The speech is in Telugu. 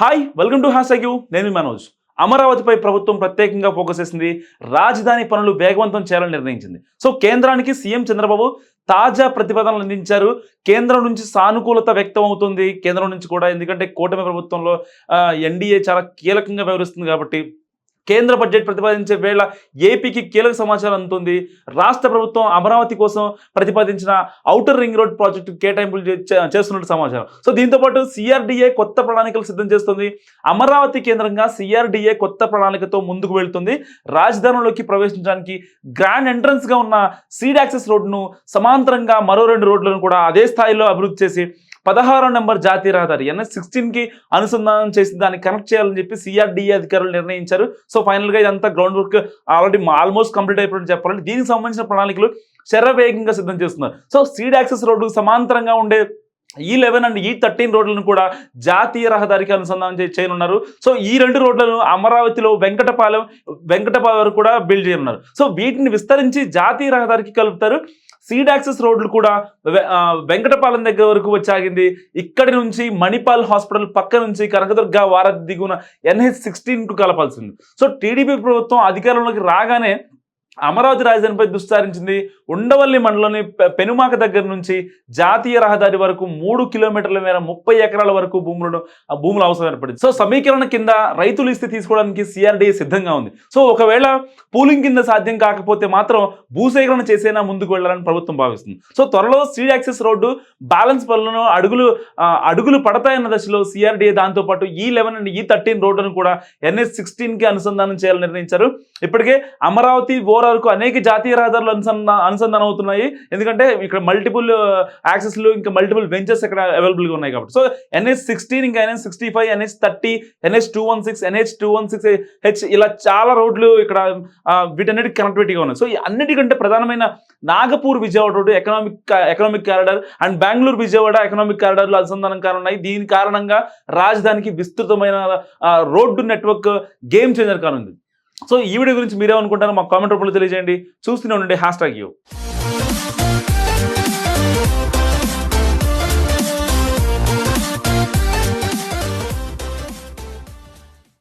Hi welcome to hash you నేను మనోజ్. అమరావతిపై ప్రభుత్వం ప్రత్యేకంగా ఫోకస్ చేసింది రాజధాని పనులు వేగవంతం చేయాలని నిర్ణయించింది. సో కేంద్రానికి సీఎం చంద్రబాబు తాజా ప్రతిపాదనలు అందించారు. కేంద్రం నుంచి సానుకూలత వ్యక్తం అవుతుంది. కేంద్రం నుంచి కూడా ఎందుకంటే కూటమి ప్రభుత్వంలో ఎన్డీఏ చాలా కీలకంగా వ్యవహరిస్తుంది కాబట్టి కేంద్ర బడ్జెట్ ప్రతిపాదించే వేళ ఏపీకి కీలక సమాచారం అందుతుంది. రాష్ట్ర ప్రభుత్వం అమరావతి కోసం ప్రతిపాదించిన ఔటర్ రింగ్ రోడ్ ప్రాజెక్టు కేటాయింపులు చే- చేస్తున్నట్టు సమాచారం. సో దీంతో పాటు సిఆర్డీఏ కొత్త ప్రణాళికలు సిద్ధం చేస్తుంది. అమరావతి కేంద్రంగా సిఆర్డీఏ కొత్త ప్రణాళికతో ముందుకు వెళ్తుంది. రాజధానిలోకి ప్రవేశించడానికి గ్రాండ్ ఎంట్రన్స్గా ఉన్న సీడ్ యాక్సెస్ రోడ్ను సమాంతరంగా మరో రెండు రోడ్లను కూడా అదే స్థాయిలో అభివృద్ధి చేసి పదహారో నెంబర్ జాతీయ రహదారి ఎన్ఎస్ సిక్స్టీన్కి అనుసంధానం చేసి దాన్ని కనెక్ట్ చేయాలని చెప్పి సిఆర్డీఏ అధికారులు నిర్ణయించారు. సో ఫైనల్గా ఇదంతా ground work already almost complete అయిపోయింది చెప్పాలంటే దీనికి సంబంధించిన ప్రణాళికలు శరవేగంగా సిద్ధం చేస్తున్నారు. సో సీడ్ యాక్సెస్ రోడ్డు సమాంతరంగా ఉండే ఈ లెవెన్ అండ్ ఈ థర్టీన్ రోడ్లను కూడా జాతీయ రహదారికి అనుసంధానం చేయనున్నారు. సో ఈ రెండు రోడ్లను అమరావతిలో వెంకటపాలెం వెంకటపాలెం వరకు కూడా బిల్డ్ చేయనున్నారు. సో వీటిని విస్తరించి జాతీయ రహదారికి కలుపుతారు. సీడ్ యాక్సెస్ రోడ్లు కూడా వెంకటపాలెం దగ్గర వరకు వచ్చి ఆగింది ఇక్కడి నుంచి మణిపాల్ హాస్పిటల్ పక్క నుంచి కనకదుర్గ వారధి దిగున ఎన్హెచ్ సిక్స్టీన్కు కలపాల్సింది. సో టీడీపీ ప్రభుత్వం అధికారంలోకి రాగానే అమరావతి రాజధానిపై దుస్తారించింది ఉండవల్లి మండలంలోని పె- పెనుమాక దగ్గర నుంచి జాతీయ రహదారి వరకు మూడు కిలోమీటర్ల మేర ముప్పై ఎకరాల వరకు భూములను భూములు అవసరం ఏర్పడింది. సో సమీకరణ కింద రైతులు ఇస్తే తీసుకోవడానికి సిఆర్డీ సిద్ధంగా ఉంది. సో ఒకవేళ పూలింగ్ కింద సాధ్యం కాకపోతే మాత్రం భూసేకరణ చేసేనా ముందుకు వెళ్ళాలని ప్రభుత్వం భావిస్తుంది. సో త్వరలో స్ట్రీట్ యాక్సెస్ రోడ్డు బ్యాలెన్స్ పనులను అడుగులు అడుగులు పడతాయన్న దశలో సిఆర్డీఏ దాంతో పాటు ఈ లెవెన్ అండ్ ఈ థర్టీన్ రోడ్డును కూడా ఎన్ఎస్ సిక్స్టీన్కి అనుసంధానం చేయాలని నిర్ణయించారు. ఇప్పటికే అమరావతి వరకు అనేక జాతీయ రహదారులు అనుసంధా అనుసంధానం అవుతున్నాయి ఎందుకంటే ఇక్కడ మల్టిపుల్ యాక్సెస్లు uh, ఇంకా మల్టిపుల్ వెంచర్స్ ఇక్కడ అవైలబుల్గా గా ఉన్నాయి కాబట్టి. సో ఎన్హెచ్ సిక్స్టీన్ ఇంకా NH sixty five NH thirty NH two one six NH two one six H ఇలా చాలా రోడ్లు ఇక్కడ ఆ, కనెక్టివిటీగా ఉన్నాయి. సో ఈ అన్నిటికంటే ప్రధానమైన Nagpur Vijayawada road economic economic corridor and Bengaluru Vijayawada economic కారిడార్లు అనుసంధానం కానున్నాయి. దీని కారణంగా రాజధానికి విస్తృతమైన రోడ్డు నెట్వర్క్ గేమ్ చేంజర్ కానుంది. సో ఈ వీడియో గురించి మీరేమనుకుంటారో మాకు కామెంట్ రూపంలో తెలియజేయండి. చూస్తూనే ఉండండి హ్యాష్ ట్యాగ్ యూ